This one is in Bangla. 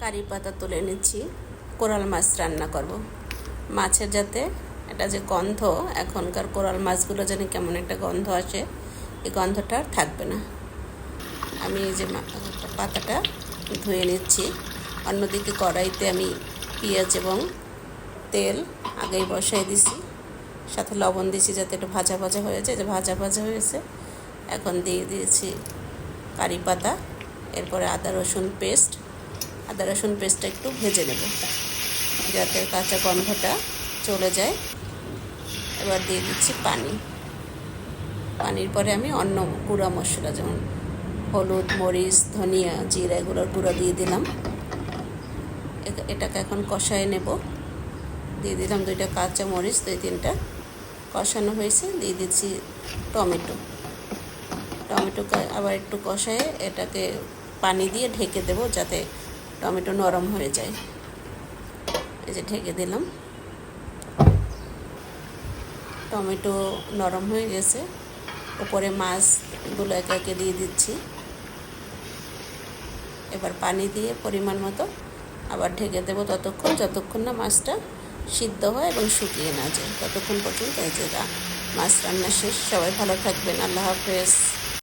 কারি পাতা তুলে নিচ্ছি। কোরাল মাছ রান্না করব। মাছের যাতে এটা যে গন্ধ, এখনকার কোরাল মাছগুলো যেন কেমন একটা গন্ধ আসে, এই গন্ধটা আর থাকবে না। আমি এই যে পাতাটা ধুয়ে নিচ্ছি। অন্যদিকে কড়াইতে আমি পেঁয়াজ এবং তেল আগেই বসাই দিছি। সাথে লবণ দিয়েছি যাতে একটু ভাজা ভাজা হয়েছে যে ভাজা ভাজা হয়েছে, এখন দিয়ে দিয়েছি কারি পাতা, এরপরে আদা রসুন পেস্ট আদা রসুন পেস্টটা একটু ভেজে নেব। যাতে কাঁচা গন্ধটা চলে যায়। এবার দিয়ে দিচ্ছি পানি। পানির পরে আমি অন্য গুঁড়া মশলা, যেমন হলুদ, মরিচ, ধনিয়া, জিরা, এগুলোর গুঁড়ো দিয়ে দিলাম। এটাকে এখন কষায় নেব। দিয়ে দিলাম দুইটা কাঁচা মরিচ, দুই তিনটা কষানো হয়েছে। দিয়ে দিচ্ছি টমেটো। টমেটোকে আবার একটু কষায় এটাকে পানি দিয়ে ঢেকে দেবো, যাতে টমেটো নরম হয়ে যায়। এই যে ঢেকে দিলাম। টমেটো নরম হয়ে গেছে। উপরে মাছগুলো একে একে দিয়ে দিচ্ছি। এবার পানি দিয়ে পরিমাণ মতো আবার ঢেকে দেবো ততক্ষণ, যতক্ষণ না মাছটা সিদ্ধ হয় এবং শুকিয়ে না যায়। ততক্ষণ পর্যন্ত এই যে মাছ রান্না শেষ। সবাই ভালো থাকবেন। আল্লাহ হাফেজ।